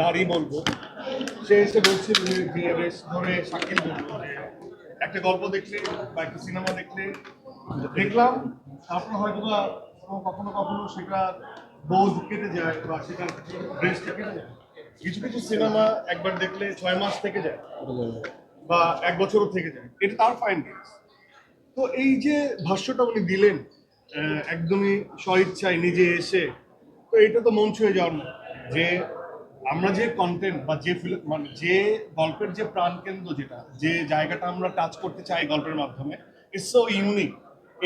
নারী বলব। সে এসে বেশ ধরে বলব একটা গল্প দেখলে বা একটা সিনেমা দেখলে দেখলাম, তারপর হয়তো বা কখনো কখনো সেটা বোঝ কেটে যায় বা সেটা ড্রেসটা কেটে যায়। কিছু কিছু সিনেমা একবার দেখলে ছয় মাস থেকে যায় বা এক বছরও থেকে যায়। এটা তার ফাইন্ডিংস তো এই যে ভাষ্যটা উনি দিলেন একদমই স্বইচ্ছায় নিজে এসে, তো এটা তো মন ছুঁয়ে যাওয়ার মতো। যে আমরা যে কন্টেন্ট বা যে মানে যে গল্পের যে প্রাণকেন্দ্র যেটা, যে জায়গাটা আমরা টাচ করতে চাই গল্পের মাধ্যমে ইটস সো ইউনিক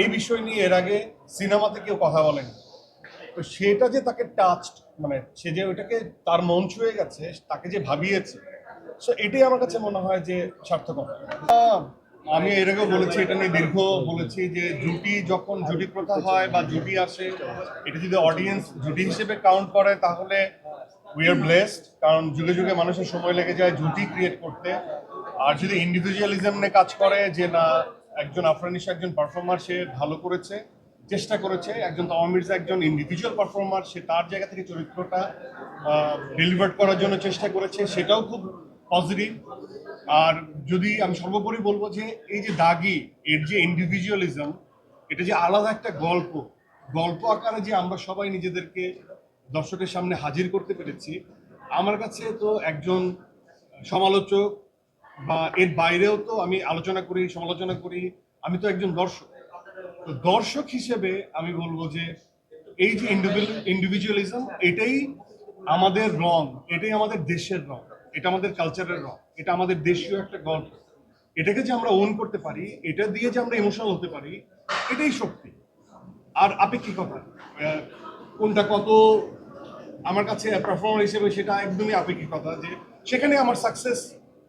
এই বিষয় নিয়ে এর আগে সিনেমাতে কেউ কথা বলেনি। তো সেটা যে তাকে টাচ মানে সে যে ওইটাকে তার মন ছুঁয়ে গেছে, তাকে যে ভাবিয়েছে সো এটাই আমার কাছে মনে হয় যে সার্থকতা আমি এর আগেও বলেছি, এটা নিয়ে দীর্ঘ বলেছি যে জুটি যখন জুটি প্রথা হয় বা জুটি আসে, এটা যদি অডিয়েন্স জুটি হিসেবে কাউন্ট করে, তাহলে উই আর ব্লেসড কারণ যুগে যুগে মানুষের সময় লেগে যায় জুটি ক্রিয়েট করতে। আর যদি ইন্ডিভিজুয়ালিজম নিয়ে কাজ করে যে না, একজন আফরানিস একজন পারফর্মার সে ভালো করেছে, চেষ্টা করেছে, একজন তমা মির্জা একজন ইন্ডিভিজুয়াল পারফর্মার সে তার জায়গা থেকে চরিত্রটা ডেলিভার করার জন্য চেষ্টা করেছে, সেটাও খুব পজিটিভ আর যদি আমি সর্বোপরি বলব যে, এই যে দাগি, এর যে ইন্ডিভিজুয়ালিজম এটা যে আলাদা একটা গল্প গল্প আকারে যে আমরা সবাই নিজেদেরকে দর্শকের সামনে হাজির করতে পেরেছি। আমার কাছে তো একজন সমালোচক বা এর বাইরেও তো আমি আলোচনা করি, সমালোচনা করি, আমি তো একজন দর্শক। তো দর্শক হিসেবে আমি বলব যে এই যে ইন্ডিভিজুয়ালিজম এটাই আমাদের রং, এটাই আমাদের দেশের রং, এটা আমাদের কালচারের রং, এটা আমাদের দেশীয় একটা গল্প। এটাকে যে আমরা ওন করতে পারি, এটা দিয়ে যে আমরা ইমোশনাল হতে পারি, এটাই শক্তি। আর আপেক্ষিকতা কোনটা কত আমার কাছে পারফর্মার হিসেবে সেটা একদমই আপেক্ষিকতা যে সেখানে আমার success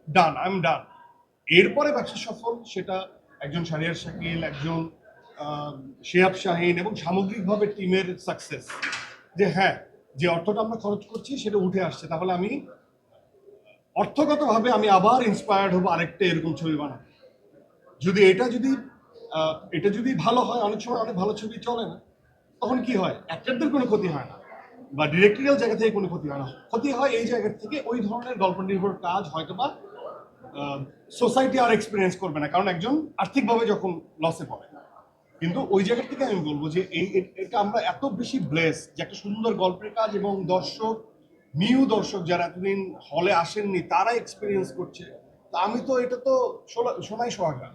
done I am done এরপরে ব্যবসা সফল, সেটা একজন সারিয়ার শাকিল, একজন শিহাব শাহিন এবং সামগ্রিকভাবে টিমের সাকসেস যে হ্যাঁ যে অর্থটা আমরা খরচ করছি সেটা উঠে আসছে, তাহলে আমি অর্থগতভাবে আমি আবার ইন্সপায়ার্ড হব আরেকটা এরকম ছবি বানাবো যদি এটা যদি এটা যদি ভালো হয়, অনেক সময় অনেক ভালো ছবি চলে না, তখন কি হয়? অ্যাক্টরদের কোনো ক্ষতি হয় না। বা ডিরেক্টরিয়াল জায়গা থেকে কোনো ক্ষতি হয় না। ক্ষতি হয় এই জায়গা থেকে ওই ধরনের গল্প নির্ভর কাজ হয়তো বা সোসাইটি আর এক্সপিরিয়েন্স করবে না। কারণ একজন আর্থিকভাবে যখন লসে পড়ে। কিন্তু ওই জায়গা থেকে আমি বলব যে এই এটা আমরা এত বেশি ব্লেস যে একটা সুন্দর গল্পের কাজ এবং দর্শক নিউ দর্শক যারা এতদিন হলে আসেননি তারা এক্সপিরিয়েন্স করছে। তা আমি তো এটা তো সোনাই সোহাগা।